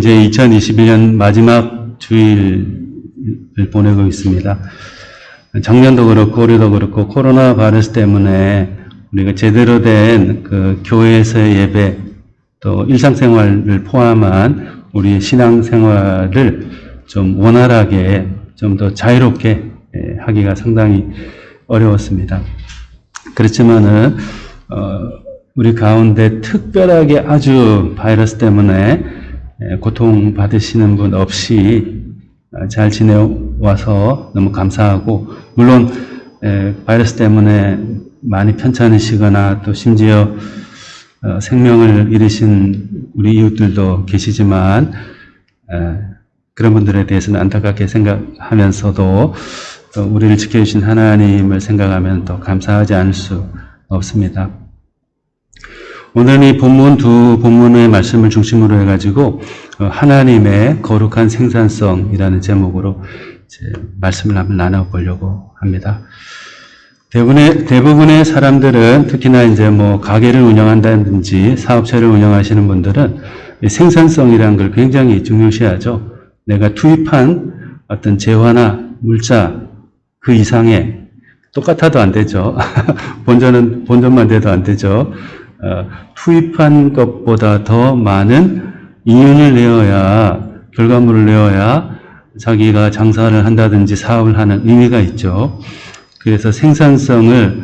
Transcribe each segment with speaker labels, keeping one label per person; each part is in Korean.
Speaker 1: 이제 2021년 마지막 주일을 보내고 있습니다. 작년도 그렇고 올해도 그렇고 코로나 바이러스 때문에 우리가 제대로 된 그 교회에서의 예배 또 일상생활을 포함한 우리 신앙생활을 좀 원활하게 좀 더 자유롭게 예, 하기가 상당히 어려웠습니다. 그렇지만은 어, 우리 가운데 특별하게 아주 바이러스 때문에 예, 고통 받으시는 분 없이 아, 잘 지내와서 너무 감사하고 물론 에, 바이러스 때문에 많이 편찮으시거나 또 심지어 어, 생명을 잃으신 우리 이웃들도 계시지만 에, 그런 분들에 대해서는 안타깝게 생각하면서도 또 우리를 지켜주신 하나님을 생각하면 더 감사하지 않을 수 없습니다. 오늘 이 본문 두 본문의 말씀을 중심으로 해가지고 어, 하나님의 거룩한 생산성이라는 제목으로 말씀을 한번 나눠보려고 합니다. 대부분의, 대부분의 사람들은 특히나 이제 뭐 가게를 운영한다든지 사업체를 운영하시는 분들은 이 생산성이라는 걸 굉장히 중요시하죠. 내가 투입한 어떤 재화나 물자 그 이상의 똑같아도 안 되죠. 본전은 본전만 돼도 안 되죠. 어, 투입한 것보다 더 많은 이윤을 내어야 결과물을 내어야 자기가 장사를 한다든지 사업을 하는 의미가 있죠. 그래서 생산성을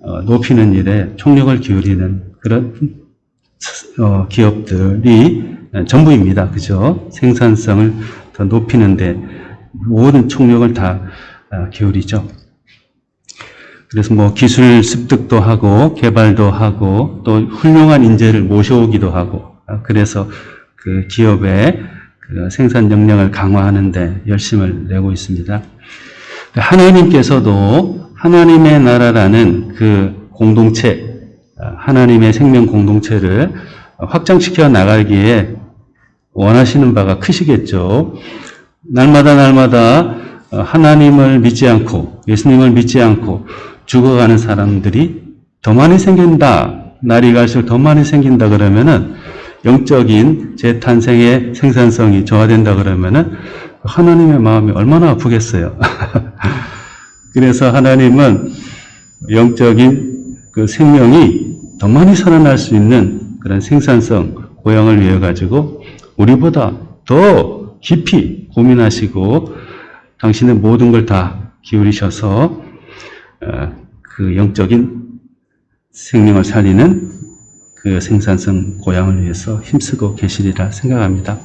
Speaker 1: 어, 높이는 일에 총력을 기울이는 그런 어, 기업들이 전부입니다. 그죠? 생산성을 더 높이는데 모든 총력을 다 아, 기울이죠. 그래서 뭐 기술 습득도 하고 개발도 하고 또 훌륭한 인재를 모셔오기도 하고 아, 그래서 그 기업의 그 생산 역량을 강화하는데 열심을 내고 있습니다. 하나님께서도 하나님의 나라라는 그 공동체, 아, 하나님의 생명 공동체를 확장시켜 나가기에 원하시는 바가 크시겠죠. 날마다 날마다 하나님을 믿지 않고 예수님을 믿지 않고 죽어가는 사람들이 더 많이 생긴다. 날이 갈수록 더 많이 생긴다 그러면은 영적인 재탄생의 생산성이 저하된다 그러면은 하나님의 마음이 얼마나 아프겠어요. 그래서 하나님은 영적인 그 생명이 더 많이 살아날 수 있는 그런 생산성, 고향을 위해 가지고 우리보다 더 깊이 고민하시고 당신의 모든 걸 다 기울이셔서 어, 그 영적인 생명을 살리는 그 생산성 고향을 위해서 힘쓰고 계시리라 생각합니다.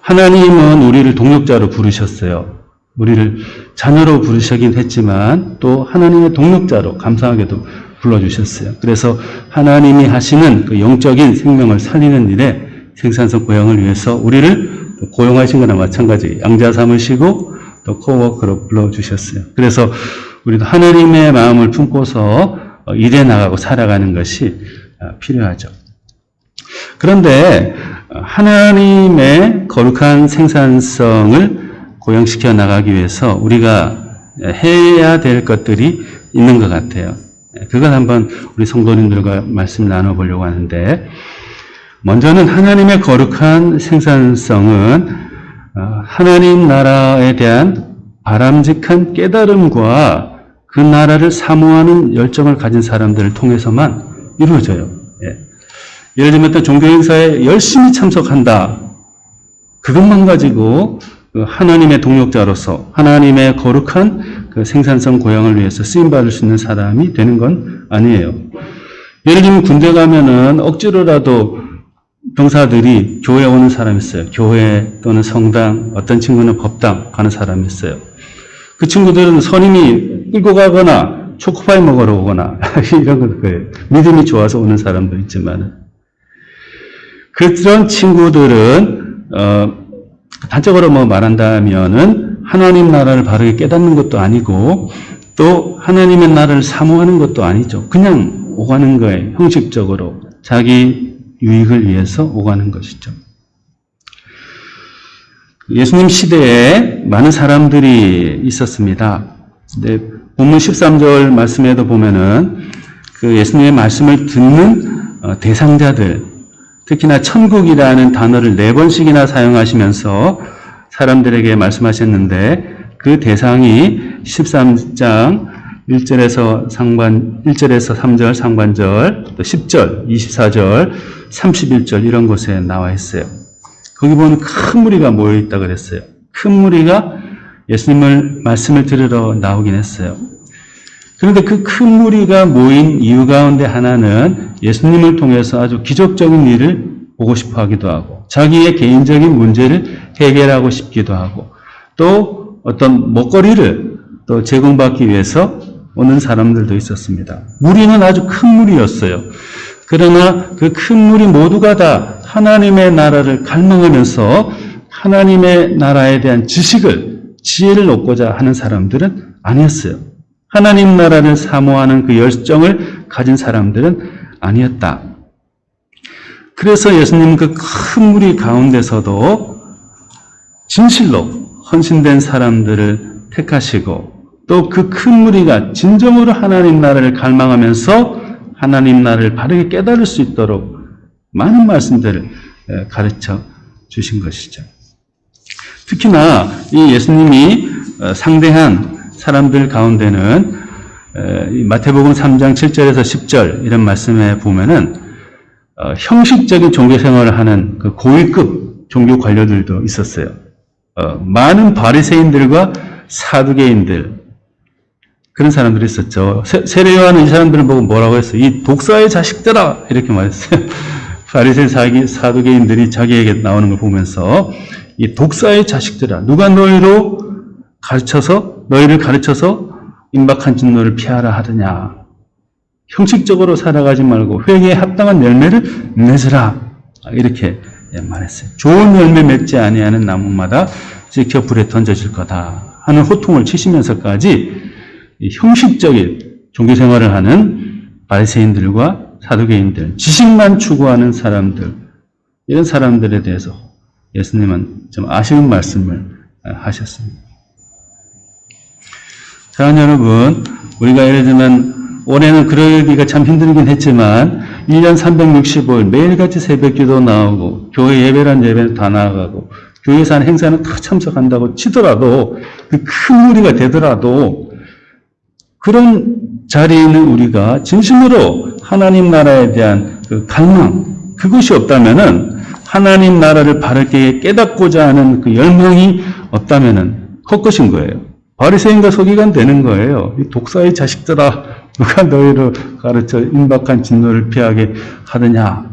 Speaker 1: 하나님은 우리를 동력자로 부르셨어요. 우리를 자녀로 부르시긴 했지만 또 하나님의 동력자로 감사하게도 불러주셨어요. 그래서 하나님이 하시는 그 영적인 생명을 살리는 일에 생산성 고향을 위해서 우리를 고용하신 거나 마찬가지 양자 삼으시고 또 코워크로 불러주셨어요. 그래서 우리도 하나님의 마음을 품고서 일해 나가고 살아가는 것이 필요하죠. 그런데 하나님의 거룩한 생산성을 고양시켜 나가기 위해서 우리가 해야 될 것들이 있는 것 같아요. 그걸 한번 우리 성도님들과 말씀 나눠보려고 하는데, 먼저는 하나님의 거룩한 생산성은 하나님 나라에 대한 바람직한 깨달음과 그 나라를 사모하는 열정을 가진 사람들을 통해서만 이루어져요. 예. 예를 들면 또 종교 행사에 열심히 참석한다. 그것만 가지고 그 하나님의 동력자로서 하나님의 거룩한 그 생산성 고향을 위해서 쓰임 받을 수 있는 사람이 되는 건 아니에요. 예를 들면 군대 가면은 억지로라도 병사들이 교회 오는 사람이 있어요. 교회 또는 성당, 어떤 친구는 법당 가는 사람이 있어요. 그 친구들은 선임이 끌고 가거나 초코파이 먹으러 오거나 이런 거예요. 믿음이 좋아서 오는 사람도 있지만 그런 친구들은 어, 단적으로 뭐 말한다면은 하나님 나라를 바르게 깨닫는 것도 아니고 또 하나님의 나라를 사모하는 것도 아니죠. 그냥 오가는 거예요. 형식적으로 자기 유익을 위해서 오가는 것이죠. 예수님 시대에 많은 사람들이 있었습니다. 근데 본문 13절 말씀에도 보면은 그 예수님의 말씀을 듣는 어, 대상자들, 특히나 천국이라는 단어를 네 번씩이나 사용하시면서 사람들에게 말씀하셨는데 그 대상이 13장 1절에서 상반 1절에서 3절 상반절 또 10절, 24절, 31절 이런 곳에 나와 있어요. 거기 보면 큰 무리가 모여 있다 그랬어요. 큰 무리가 예수님을 말씀을 들으러 나오긴 했어요. 그런데 그 큰 무리가 모인 이유 가운데 하나는 예수님을 통해서 아주 기적적인 일을 보고 싶어 하기도 하고, 자기의 개인적인 문제를 해결하고 싶기도 하고, 또 어떤 먹거리를 또 제공받기 위해서 오는 사람들도 있었습니다. 무리는 아주 큰 무리였어요. 그러나 그 큰 무리 모두가 다 하나님의 나라를 갈망하면서 하나님의 나라에 대한 지식을, 지혜를 얻고자 하는 사람들은 아니었어요. 하나님 나라를 사모하는 그 열정을 가진 사람들은 아니었다. 그래서 예수님은 그 큰 무리 가운데서도 진실로 헌신된 사람들을 택하시고 또 그 큰 무리가 진정으로 하나님 나라를 갈망하면서 하나님 나라를 바르게 깨달을 수 있도록 많은 말씀들을 가르쳐 주신 것이죠. 특히나 이 예수님이 어, 상대한 사람들 가운데는 마태복음 3장 7절에서 10절 이런 말씀에 보면은 어, 형식적인 종교 생활을 하는 그 고위급 종교 관료들도 있었어요. 어, 많은 바리새인들과 사두개인들 그런 사람들이 있었죠. 세례 요한은 이 사람들을 보고 뭐라고 했어요? 이 독사의 자식들아 이렇게 말했어요. 바리새인 사두개인들이 자기에게 나오는 걸 보면서 이 독사의 자식들아 누가 너희로 가르쳐서 너희를 가르쳐서 임박한 진노를 피하라 하더냐. 형식적으로 살아가지 말고 회개에 합당한 열매를 맺으라. 이렇게 말했어요. 좋은 열매 맺지 아니하는 나무마다 지켜 불에 던져질 거다 하는 호통을 치시면서까지 형식적인 종교 생활을 하는 바리새인들과 사두개인들, 지식만 추구하는 사람들 이런 사람들에 대해서 예수님은 좀 아쉬운 말씀을 하셨습니다. 사랑 여러분, 우리가 예를 들면 올해는 그러기가 참 힘들긴 했지만 1년 365일 매일같이 새벽 기도 나오고 교회 예배란 예배는 다 나가고 교회에서 하는 행사는 다 참석한다고 치더라도 그 큰 무리가 되더라도 그런 자리에 있는 우리가 진심으로 하나님 나라에 대한 그 갈망 그것이 없다면은 하나님 나라를 바르게 깨닫고자 하는 그 열망이 없다면은 헛것인 거예요. 바리새인과 서기관 되는 거예요. 이 독사의 자식들아 누가 너희를 가르쳐 임박한 진노를 피하게 하느냐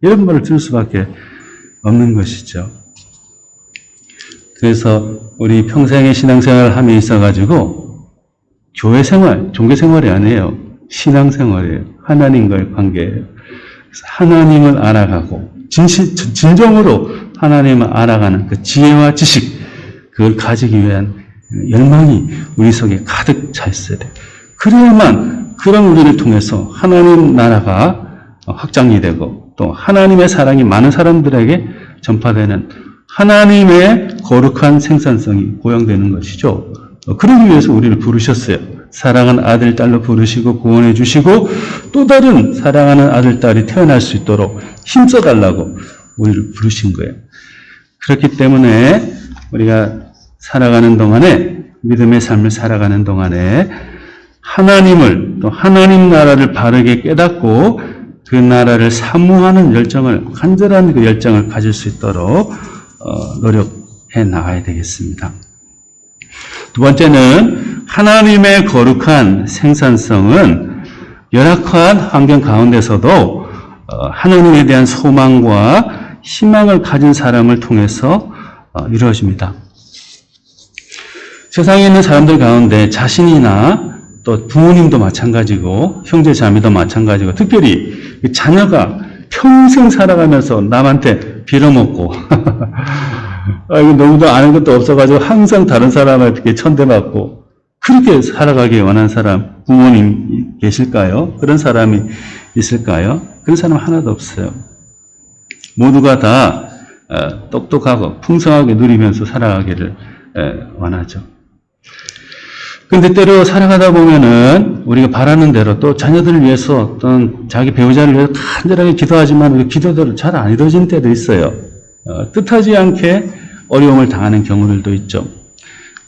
Speaker 1: 이런 말을 들을 수밖에 없는 것이죠. 그래서 우리 평생의 신앙생활을 함에 있어가지고 교회 생활, 종교 생활이 아니에요. 신앙 생활이에요. 하나님과의 관계예요. 하나님을 알아가고 진실, 진정으로 하나님을 알아가는 그 지혜와 지식 그걸 가지기 위한 열망이 우리 속에 가득 차 있어야 돼. 그래야만 그런 우리를 통해서 하나님 나라가 확장이 되고 또 하나님의 사랑이 많은 사람들에게 전파되는 하나님의 거룩한 생산성이 고양되는 것이죠. 그러기 위해서 우리를 부르셨어요. 사랑하는 아들, 딸로 부르시고 구원해 주시고 또 다른 사랑하는 아들, 딸이 태어날 수 있도록 힘써 달라고 우리를 부르신 거예요. 그렇기 때문에 우리가 살아가는 동안에 믿음의 삶을 살아가는 동안에 하나님을 또 하나님 나라를 바르게 깨닫고 그 나라를 사모하는 열정을 간절한 그 열정을 가질 수 있도록 어, 노력해 나가야 되겠습니다. 두 번째는 하나님의 거룩한 생산성은 열악한 환경 가운데서도 어, 하나님에 대한 소망과 희망을 가진 사람을 통해서 어, 이루어집니다. 세상에 있는 사람들 가운데 자신이나 또 부모님도 마찬가지고 형제 자매도 마찬가지고 특별히 자녀가 평생 살아가면서 남한테 빌어먹고 아, 이거 너무도 아는 것도 없어가지고 항상 다른 사람한테 천대받고 그렇게 살아가기 원하는 사람 부모님 계실까요? 그런 사람이 있을까요? 그런 사람 하나도 없어요. 모두가 다 어, 똑똑하고 풍성하게 누리면서 살아가기를 원하죠. 근데 때로 살아가다 보면은 우리가 바라는 대로 또 자녀들을 위해서 또는 자기 배우자를 위해서 간절하게 기도하지만 기도대로 잘 안 이루어진 때도 있어요. 어, 뜻하지 않게 어려움을 당하는 경우들도 있죠.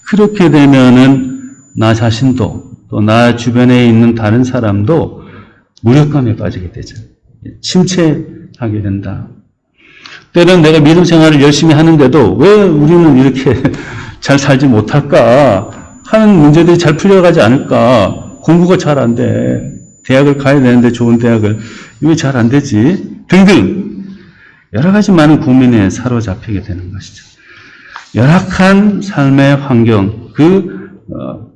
Speaker 1: 그렇게 되면은 나 자신도 또 나 주변에 있는 다른 사람도 무력감에 빠지게 되죠. 침체하게 된다. 때로는 내가 믿음 생활을 열심히 하는데도 왜 우리는 이렇게 잘 살지 못할까 하는 문제들이 잘 풀려가지 않을까 공부가 잘 안 돼. 대학을 가야 되는데 좋은 대학을 왜 잘 안 되지? 등등 여러 가지 많은 고민에 사로잡히게 되는 것이죠. 열악한 삶의 환경 그 어,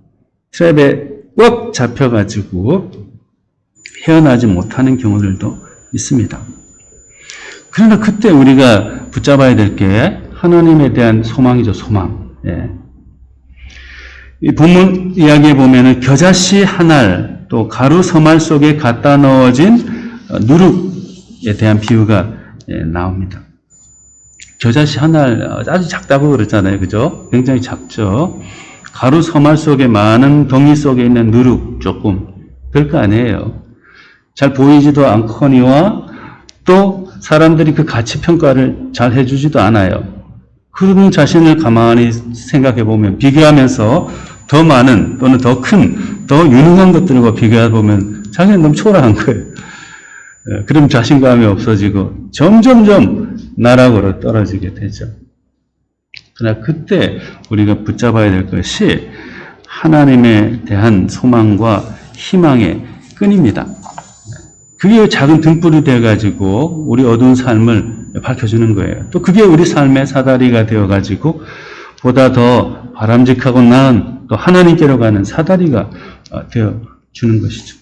Speaker 1: 트랩에 꽉 잡혀가지고 헤어나지 못하는 경우들도 있습니다. 그러나 그때 우리가 붙잡아야 될 게 하나님에 대한 소망이죠, 소망. 예. 이 본문 이야기에 보면은 겨자씨 한 알, 또 가루 서말 속에 갖다 넣어진 어, 누룩에 대한 비유가 예, 나옵니다. 겨자씨 한 알, 어, 아주 작다고 그러잖아요. 그죠? 굉장히 작죠? 가루 서말 속에 많은 덩이 속에 있는 누룩 조금, 별거 아니에요. 잘 보이지도 않거니와 또 사람들이 그 가치 평가를 잘 해주지도 않아요. 그런 자신을 가만히 생각해 보면 비교하면서 더 많은 또는 더 큰, 더 유능한 것들과 비교해 보면 자기는 너무 초라한 거예요. 예, 그럼 자신감이 없어지고 점점점 나락으로 떨어지게 되죠. 그러나 그때 우리가 붙잡아야 될 것이 하나님에 대한 소망과 희망의 끈입니다. 그게 작은 등불이 돼가지고 우리 어두운 삶을 밝혀주는 거예요. 또 그게 우리 삶의 사다리가 되어가지고 보다 더 바람직하고 나은 또 하나님께로 가는 사다리가 어, 되어주는 것이죠.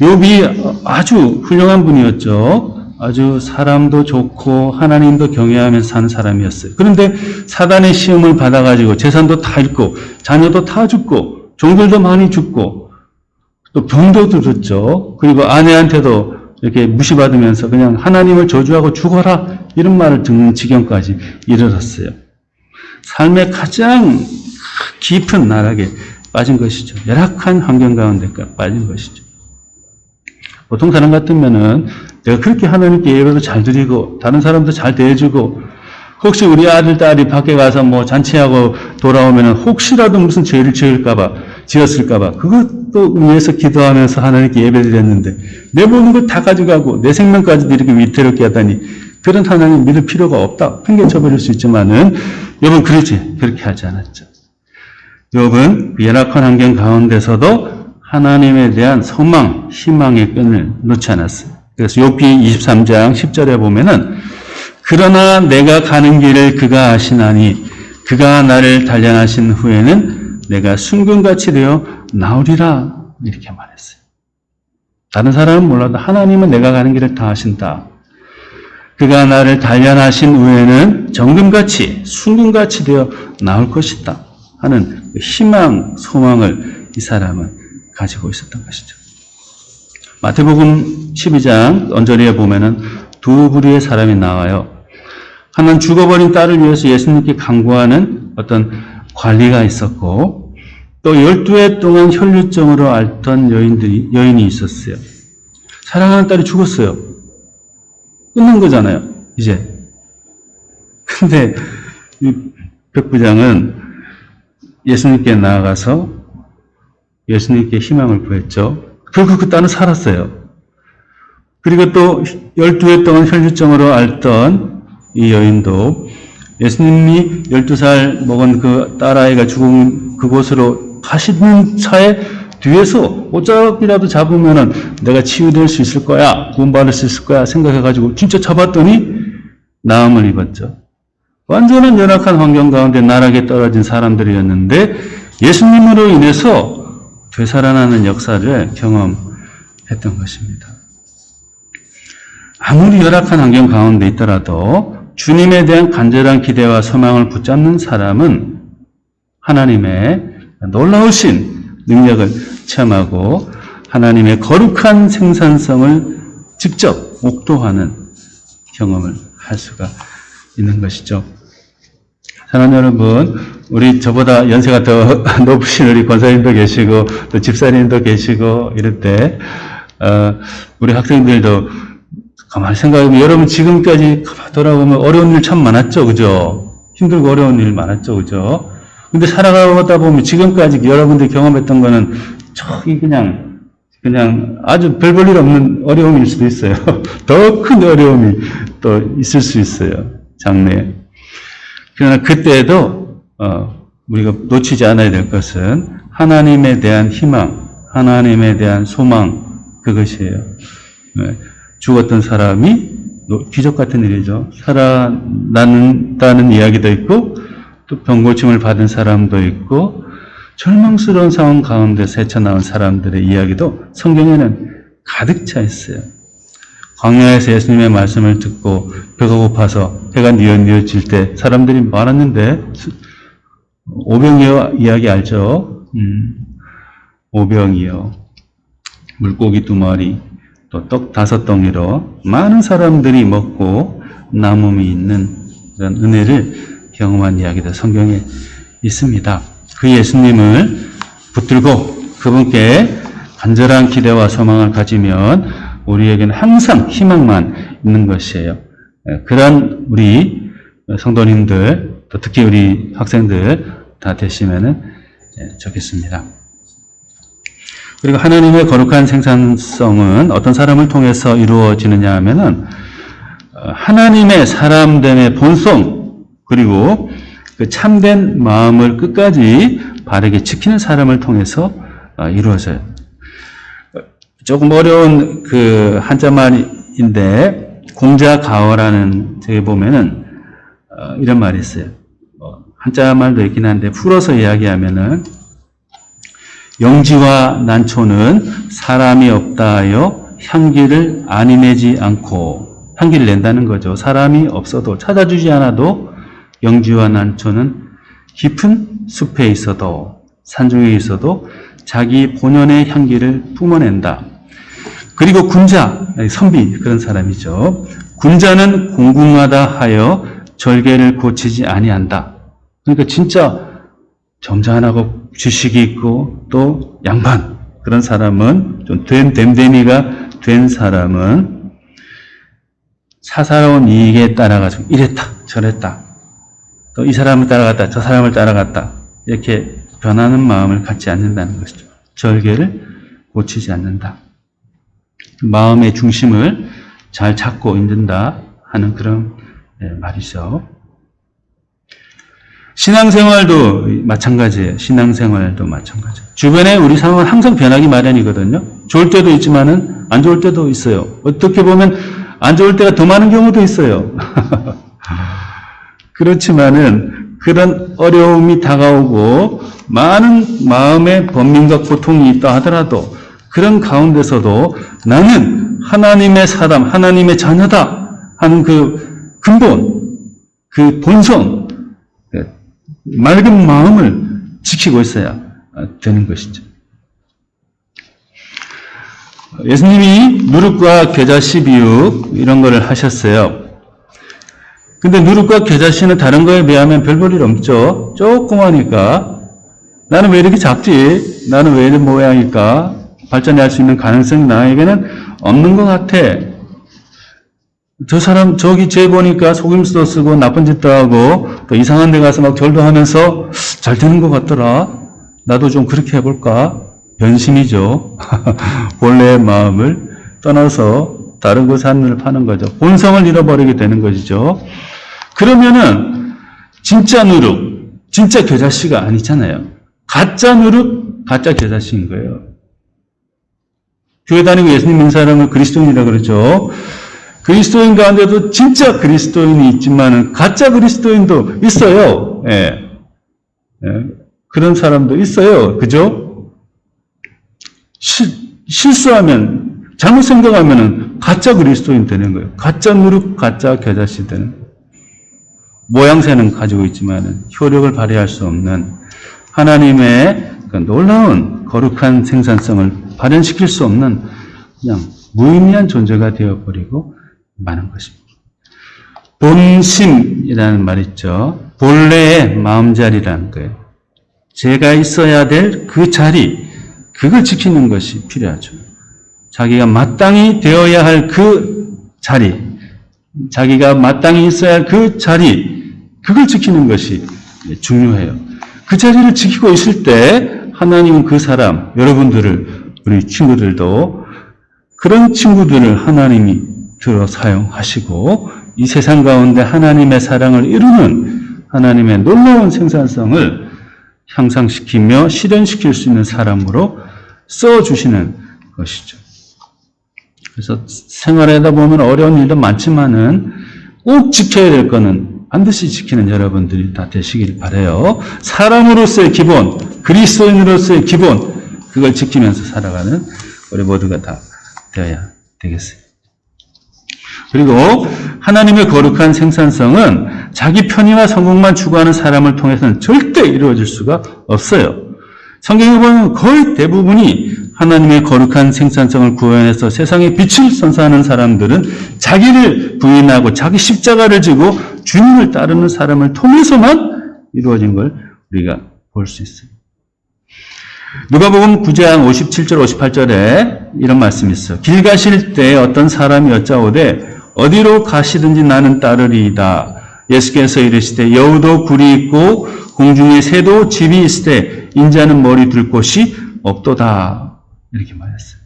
Speaker 1: 욥이 아주 훌륭한 분이었죠. 아주 사람도 좋고 하나님도 경외하면서 사는 사람이었어요. 그런데 사단의 시험을 받아가지고 재산도 다 잃고 자녀도 다 죽고 종들도 많이 죽고 또 병도 들었죠. 그리고 아내한테도 이렇게 무시받으면서 그냥 하나님을 저주하고 죽어라 이런 말을 듣는 지경까지 이르렀어요. 삶의 가장 깊은 나락에 빠진 것이죠. 열악한 환경 가운데 빠진 것이죠. 보통 사람 같으면은 내가 그렇게 하나님께 예배도 잘 드리고 다른 사람도 잘 대해주고 혹시 우리 아들 딸이 밖에 가서 뭐 잔치하고 돌아오면은 혹시라도 무슨 죄를 지을까봐 지었을까봐 그것도 위해서 기도하면서 하나님께 예배드렸는데 내 모든 걸 다 가져가고 내 생명까지도 이렇게 위태롭게 하다니 그런 하나님 믿을 필요가 없다 핑계 쳐버릴 수 있지만은 여러분 그러지 그렇게 하지 않았죠. 욥은 열악한 환경 가운데서도 하나님에 대한 소망, 희망의 끈을 놓지 않았어요. 그래서 욥기 23장 10절에 보면은 그러나 내가 가는 길을 그가 아시나니 그가 나를 단련하신 후에는 내가 순금같이 되어 나오리라 이렇게 말했어요. 다른 사람은 몰라도 하나님은 내가 가는 길을 다 아신다. 그가 나를 단련하신 후에는 정금같이 순금같이 되어 나올 것이다 하는 그 희망, 소망을 이 사람은 가지고 있었던 것이죠. 마태복음 12장 언저리에 보면은 두 부류의 사람이 나와요. 하나는 죽어버린 딸을 위해서 예수님께 강구하는 어떤 관리가 있었고, 또 12해 동안 혈류증으로 앓던 여인들이, 여인이 있었어요. 사랑하는 딸이 죽었어요. 끝난 거잖아요, 이제. 근데, 이 백부장은 예수님께 나아가서 예수님께 희망을 구했죠. 결국 그 딸은 살았어요. 그리고 또 12해 동안 혈류증으로 앓던 이 여인도 예수님이 12살 먹은 그 딸아이가 죽은 그곳으로 가시는 차에 뒤에서 오짝이라도 잡으면은 내가 치유될 수 있을 거야, 구원받을 수 있을 거야 생각해가지고 진짜 잡았더니 나음을 입었죠. 완전한 열악한 환경 가운데 나락에 떨어진 사람들이었는데 예수님으로 인해서 되살아나는 역사를 경험했던 것입니다. 아무리 열악한 환경 가운데 있더라도 주님에 대한 간절한 기대와 소망을 붙잡는 사람은 하나님의 놀라우신 능력을 체험하고 하나님의 거룩한 생산성을 직접 옥도하는 경험을 할 수가 있는 것이죠. 사랑하는 여러분, 우리 저보다 연세가 더 높으신 우리 권사님도 계시고 또 집사님도 계시고 이럴 때 어, 우리 학생들도 가만히 생각해보면 여러분 지금까지 가만히 돌아보면 어려운 일 참 많았죠, 그죠? 힘들고 어려운 일 많았죠, 그죠? 근데 살아가다 보면 지금까지 여러분들이 경험했던 거는 저기 그냥 그냥 아주 별 볼 일 없는 어려움일 수도 있어요. 더 큰 어려움이 또 있을 수 있어요. 장래에. 그러나 그때에도 어, 우리가 놓치지 않아야 될 것은 하나님에 대한 희망, 하나님에 대한 소망 그것이에요. 네. 죽었던 사람이 노- 기적 같은 일이죠. 살아난다는 이야기도 있고 또 병고침을 받은 사람도 있고 절망스러운 상황 가운데 헤쳐나온 사람들의 이야기도 성경에는 가득 차 있어요. 광야에서 예수님의 말씀을 듣고 배가 고파서 해가 뉘어뉘어질 때 사람들이 많았는데 오병이어 이야기 알죠? 음, 오병이어 물고기 두 마리 또 떡 다섯 덩이로 많은 사람들이 먹고 남음이 있는 그런 은혜를 경험한 이야기도 성경에 있습니다. 그 예수님을 붙들고 그분께 간절한 기대와 소망을 가지면 우리에게는 항상 희망만 있는 것이에요. 예, 그런 우리 성도님들, 또 특히 우리 학생들 다 되시면은 예, 좋겠습니다. 그리고 하나님의 거룩한 생산성은 어떤 사람을 통해서 이루어지느냐 하면은 어, 하나님의 사람됨의 본성 그리고 그 참된 마음을 끝까지 바르게 지키는 사람을 통해서 어, 이루어져요. 조금 어려운 그 한자말인데 공자가어라는 저기 보면은 어, 이런 말이 있어요. 어, 한자말도 있긴 한데 풀어서 이야기하면은 영지와 난초는 사람이 없다 하여 향기를 안이내지 않고 향기를 낸다는 거죠. 사람이 없어도 찾아주지 않아도 영지와 난초는 깊은 숲에 있어도 산중에 있어도 자기 본연의 향기를 뿜어낸다. 그리고 군자, 선비 그런 사람이죠. 군자는 공궁하다 하여 절개를 고치지 아니한다. 그러니까 진짜 점잖하고 주식이 있고 또 양반 그런 사람은 좀 됨, 됨됨이가 된 사람은 사사로운 이익에 따라가지고 이랬다 저랬다 또 이 사람을 따라갔다 저 사람을 따라갔다 이렇게 변하는 마음을 갖지 않는다는 것이죠. 절개를 고치지 않는다. 마음의 중심을 잘 잡고 있는다 하는 그런 예, 말이죠. 신앙생활도 마찬가지예요. 신앙생활도 마찬가지. 주변에 우리 상황은 항상 변하기 마련이거든요. 좋을 때도 있지만은 안 좋을 때도 있어요. 어떻게 보면 안 좋을 때가 더 많은 경우도 있어요. 그렇지만은 그런 어려움이 다가오고 많은 마음의 번민과 고통이 있다 하더라도 그런 가운데서도 나는 하나님의 사람, 하나님의 자녀다 하는 그 근본, 그 본성, 그 맑은 마음을 지키고 있어야 되는 것이죠. 예수님이 누룩과 계자 12육 이런 거를 하셨어요. 근데 누룩과 계자씨는 다른 거에 비하면 별볼일 없죠. 조그마니까 나는 왜 이렇게 작지? 나는 왜 이런 모양일까? 발전할 수 있는 가능성이 나에게는 없는 것 같아. 저 사람 저기 쟤 보니까 속임수도 쓰고 나쁜 짓도 하고 또 이상한 데 가서 막 절도 하면서 잘 되는 것 같더라. 나도 좀 그렇게 해볼까? 변심이죠. 본래의 마음을 떠나서 다른 곳에 하늘을 파는 거죠. 본성을 잃어버리게 되는 것이죠. 그러면은 진짜 누룩, 진짜 겨자씨가 아니잖아요. 가짜 누룩, 가짜 겨자씨인 거예요. 교회 다니고 예수님 믿는 사람을 그리스도인이라 그러죠. 그리스도인 가운데도 진짜 그리스도인이 있지만은 가짜 그리스도인도 있어요. 예. 예. 그런 사람도 있어요. 그죠? 실, 실수하면, 잘못 생각하면은 가짜 그리스도인 되는 거예요. 가짜 누룩, 가짜 겨자씨 되는. 모양새는 가지고 있지만은 효력을 발휘할 수 없는 하나님의 그 놀라운 거룩한 생산성을 발현시킬 수 없는 그냥 무의미한 존재가 되어버리고 마는 것입니다. 본심이라는 말 있죠. 본래의 마음자리라는 거예요. 제가 있어야 될 그 자리, 그걸 지키는 것이 필요하죠. 자기가 마땅히 되어야 할 그 자리, 자기가 마땅히 있어야 할 그 자리, 그걸 지키는 것이 중요해요. 그 자리를 지키고 있을 때 하나님은 그 사람, 여러분들을, 우리 친구들도 그런 친구들을 하나님이 들어 사용하시고 이 세상 가운데 하나님의 사랑을 이루는 하나님의 놀라운 생산성을 향상시키며 실현시킬 수 있는 사람으로 써주시는 것이죠. 그래서 생활하다 보면 어려운 일도 많지만은 꼭 지켜야 될 거는 반드시 지키는 여러분들이 다 되시길 바래요. 사람으로서의 기본, 그리스도인으로서의 기본, 그걸 지키면서 살아가는 우리 모두가 다 되어야 되겠어요. 그리고 하나님의 거룩한 생산성은 자기 편의와 성공만 추구하는 사람을 통해서는 절대 이루어질 수가 없어요. 성경에 보면 거의 대부분이 하나님의 거룩한 생산성을 구현해서 세상에 빛을 선사하는 사람들은 자기를 부인하고 자기 십자가를 지고 주님을 따르는 사람을 통해서만 이루어진 걸 우리가 볼 수 있어요. 누가복음 9장 57절 58절에 이런 말씀이 있어요. 길 가실 때 어떤 사람이 여짜오되 어디로 가시든지 나는 따르리이다. 예수께서 이르시되 여우도 굴이 있고 공중에 새도 집이 있으되 인자는 머리 둘 곳이 없도다. 이렇게 말했어요.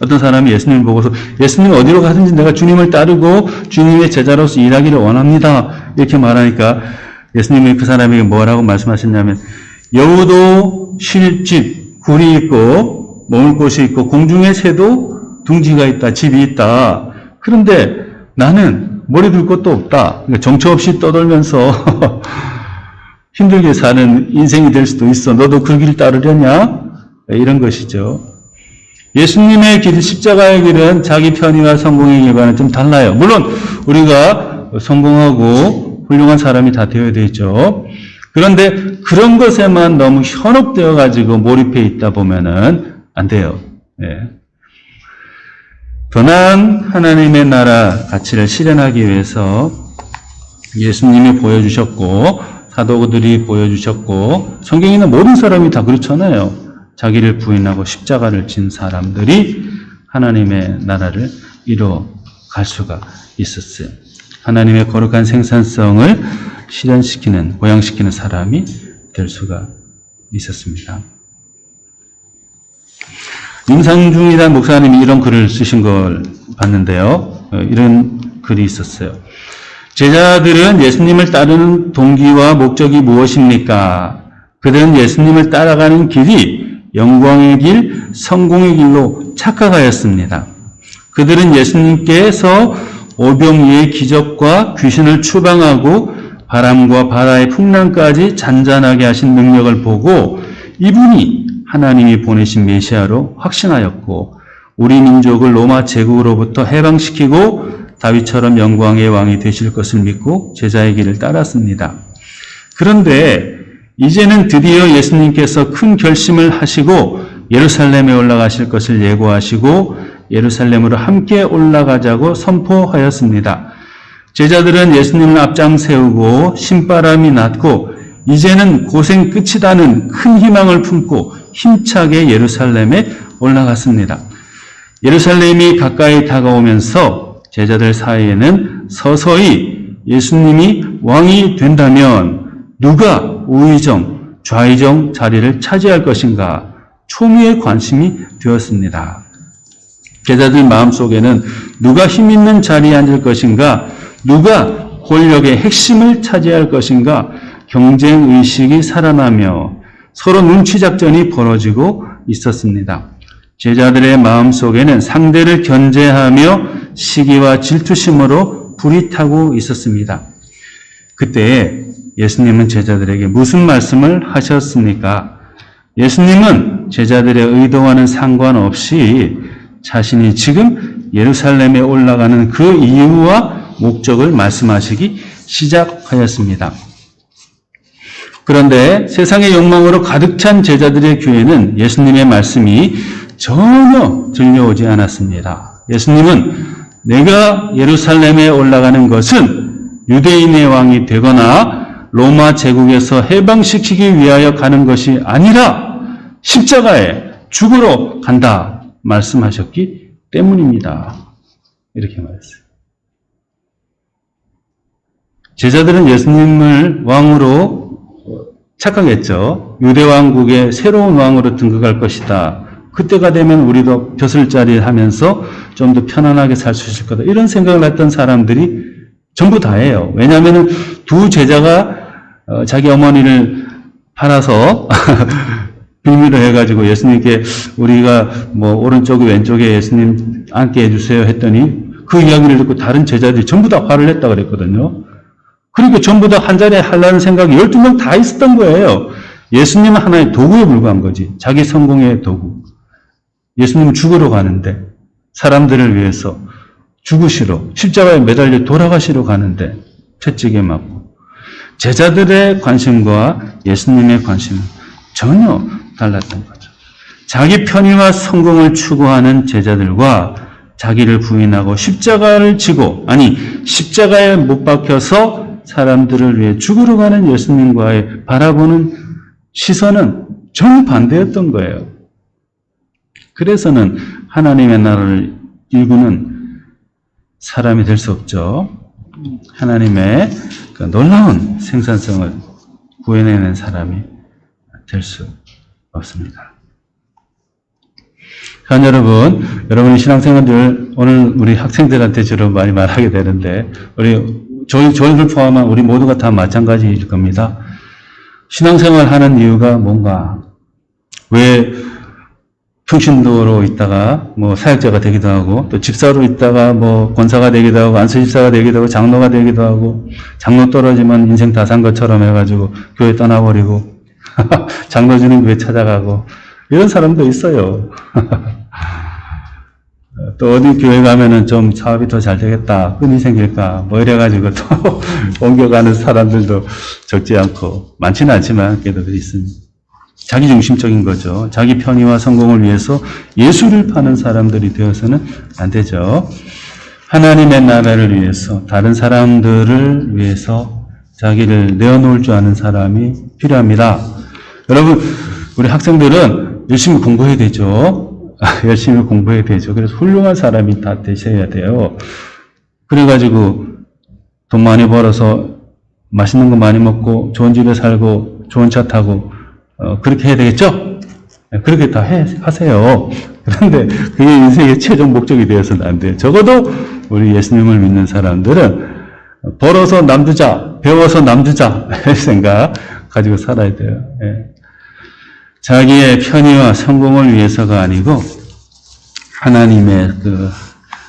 Speaker 1: 어떤 사람이 예수님을 보고서 예수님 어디로 가든지 내가 주님을 따르고 주님의 제자로서 일하기를 원합니다. 이렇게 말하니까 예수님이 그 사람에게 뭐라고 말씀하셨냐면 여우도 쉴 집, 굴이 있고 머물 곳이 있고 공중에 새도 둥지가 있다, 집이 있다. 그런데 나는 머리 둘 것도 없다. 그러니까 정처 없이 떠돌면서 힘들게 사는 인생이 될 수도 있어. 너도 그 길 따르려냐? 이런 것이죠. 예수님의 길, 십자가의 길은 자기 편의와 성공의 길과는 좀 달라요. 물론 우리가 성공하고 훌륭한 사람이 다 되어야 되죠. 그런데 그런 것에만 너무 현혹되어 가지고 몰입해 있다 보면은 안 돼요. 예. 더 나은 하나님의 나라 가치를 실현하기 위해서 예수님이 보여주셨고 사도들이 보여주셨고 성경에 있는 모든 사람이 다 그렇잖아요. 자기를 부인하고 십자가를 진 사람들이 하나님의 나라를 이루어 갈 수가 있었어요. 하나님의 거룩한 생산성을 실현시키는, 고양시키는 사람이 될 수가 있었습니다. 임상중이라는 목사님이 이런 글을 쓰신 걸 봤는데요. 어, 이런 글이 있었어요. 제자들은 예수님을 따르는 동기와 목적이 무엇입니까? 그들은 예수님을 따라가는 길이 영광의 길, 성공의 길로 착각하였습니다. 그들은 예수님께서 오병이의 기적과 귀신을 추방하고 바람과 바다의 풍랑까지 잔잔하게 하신 능력을 보고 이분이 하나님이 보내신 메시아로 확신하였고 우리 민족을 로마 제국으로부터 해방시키고 다윗처럼 영광의 왕이 되실 것을 믿고 제자의 길을 따랐습니다. 그런데 이제는 드디어 예수님께서 큰 결심을 하시고 예루살렘에 올라가실 것을 예고하시고 예루살렘으로 함께 올라가자고 선포하였습니다. 제자들은 예수님을 앞장 세우고 신바람이 났고 이제는 고생 끝이다는 큰 희망을 품고 힘차게 예루살렘에 올라갔습니다. 예루살렘이 가까이 다가오면서 제자들 사이에는 서서히 예수님이 왕이 된다면 누가 우의정, 좌의정 자리를 차지할 것인가 초미의 관심이 되었습니다. 제자들 마음속에는 누가 힘 있는 자리에 앉을 것인가, 누가 권력의 핵심을 차지할 것인가 경쟁 의식이 살아나며 서로 눈치 작전이 벌어지고 있었습니다. 제자들의 마음 속에는 상대를 견제하며 시기와 질투심으로 불이 타고 있었습니다. 그때 예수님은 제자들에게 무슨 말씀을 하셨습니까? 예수님은 제자들의 의도와는 상관없이 자신이 지금 예루살렘에 올라가는 그 이유와 목적을 말씀하시기 시작하였습니다. 그런데 세상의 욕망으로 가득 찬 제자들의 귀에는 예수님의 말씀이 전혀 들려오지 않았습니다. 예수님은 내가 예루살렘에 올라가는 것은 유대인의 왕이 되거나 로마 제국에서 해방시키기 위하여 가는 것이 아니라 십자가에 죽으러 간다 말씀하셨기 때문입니다. 이렇게 말했어요. 제자들은 예수님을 왕으로 착각했죠. 유대 왕국의 새로운 왕으로 등극할 것이다. 그때가 되면 우리도 벼슬자리 하면서 좀 더 편안하게 살 수 있을 거다. 이런 생각을 했던 사람들이 전부 다예요. 왜냐하면 두 제자가 어, 자기 어머니를 팔아서 빌미를 해가지고 예수님께 우리가 뭐 오른쪽에 왼쪽에 예수님 앉게 해주세요 했더니 그 이야기를 듣고 다른 제자들이 전부 다 화를 냈다 그랬거든요. 그러니까 전부 다 한 자리에 하려는 생각이 12명 다 있었던 거예요. 예수님은 하나의 도구에 불과한 거지. 자기 성공의 도구. 예수님은 죽으러 가는데 사람들을 위해서 죽으시러 십자가에 매달려 돌아가시러 가는데 채찍에 맞고 제자들의 관심과 예수님의 관심은 전혀 달랐던 거죠. 자기 편의와 성공을 추구하는 제자들과 자기를 부인하고 십자가를 지고 아니 십자가에 못 박혀서 사람들을 위해 죽으러 가는 예수님과의 바라보는 시선은 정반대였던 거예요. 그래서는 하나님의 나라를 일구는 사람이 될 수 없죠. 하나님의 그 놀라운 생산성을 구해내는 사람이 될 수 없습니다. 자, 여러분, 여러분의 신앙생활들 오늘 우리 학생들한테 주로 많이 말하게 되는데 우리 저희 저희를 포함한 우리 모두가 다 마찬가지일 겁니다. 신앙생활 하는 이유가 뭔가 왜 평신도로 있다가 뭐 사역자가 되기도 하고 또 집사로 있다가 뭐 권사가 되기도 하고 안수집사가 되기도 하고 장로가 되기도 하고 장로 떨어지면 인생 다 산 것처럼 해가지고 교회 떠나버리고 장로 주는 교회 찾아가고 이런 사람도 있어요. 또 어디 교회 가면은 좀 사업이 더 잘 되겠다, 끈이 생길까, 뭐 이래가지고 또 옮겨가는 사람들도 적지 않고, 많지는 않지만, 그래도 있습니다. 자기 중심적인 거죠. 자기 편의와 성공을 위해서 예수를 파는 사람들이 되어서는 안 되죠. 하나님의 나라를 위해서, 다른 사람들을 위해서 자기를 내어놓을 줄 아는 사람이 필요합니다. 여러분, 우리 학생들은 열심히 공부해야 되죠. 열심히 공부해야 되죠. 그래서 훌륭한 사람이 다 되셔야 돼요. 그래가지고 돈 많이 벌어서 맛있는 거 많이 먹고 좋은 집에 살고 좋은 차 타고 어, 그렇게 해야 되겠죠? 네, 그렇게 다 해, 하세요. 그런데 그게 인생의 최종 목적이 되어서는 안 돼요. 적어도 우리 예수님을 믿는 사람들은 벌어서 남주자, 배워서 남주자 할 생각 가지고 살아야 돼요. 예. 자기의 편의와 성공을 위해서가 아니고 하나님의 그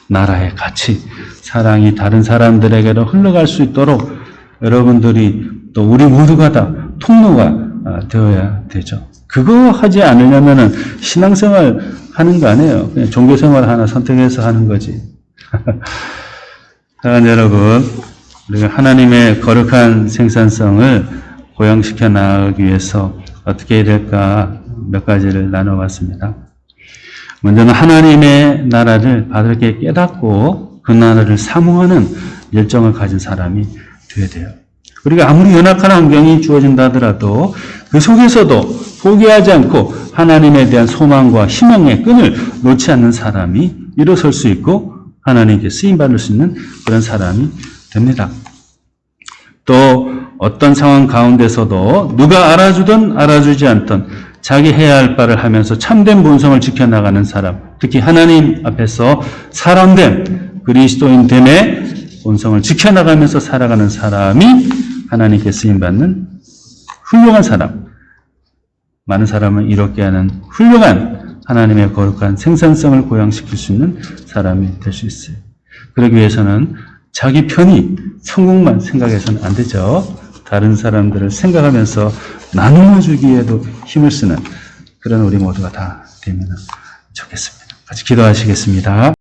Speaker 1: 나라의 가치, 사랑이 다른 사람들에게로 흘러갈 수 있도록 여러분들이 또 우리 모두가 다 통로가 아, 되어야 되죠. 그거 하지 않으려면은 신앙생활 하는 거 아니에요. 그냥 종교생활 하나 선택해서 하는 거지. 사랑하는 여러분, 우리가 하나님의 거룩한 생산성을 고양시켜 나가기 위해서 어떻게 해야 될까 몇 가지를 나눠봤습니다. 먼저는 하나님의 나라를 바르게 깨닫고 그 나라를 사모하는 열정을 가진 사람이 되어야 돼요. 우리가 아무리 연약한 환경이 주어진다 하더라도 그 속에서도 포기하지 않고 하나님에 대한 소망과 희망의 끈을 놓지 않는 사람이 일어설 수 있고 하나님께 쓰임받을 수 있는 그런 사람이 됩니다. 또 어떤 상황 가운데서도 누가 알아주든 알아주지 않든 자기 해야 할 바를 하면서 참된 본성을 지켜나가는 사람, 특히 하나님 앞에서 사람됨, 그리스도인됨의 본성을 지켜나가면서 살아가는 사람이 하나님께 쓰임받는 훌륭한 사람, 많은 사람을 이롭게 하는 훌륭한 하나님의 거룩한 생산성을 고양시킬 수 있는 사람이 될 수 있어요. 그러기 위해서는 자기 편이 성공만 생각해서는 안 되죠. 다른 사람들을 생각하면서 나누어 주기에도 힘을 쓰는 그런 우리 모두가 다 되면 좋겠습니다. 같이 기도하시겠습니다.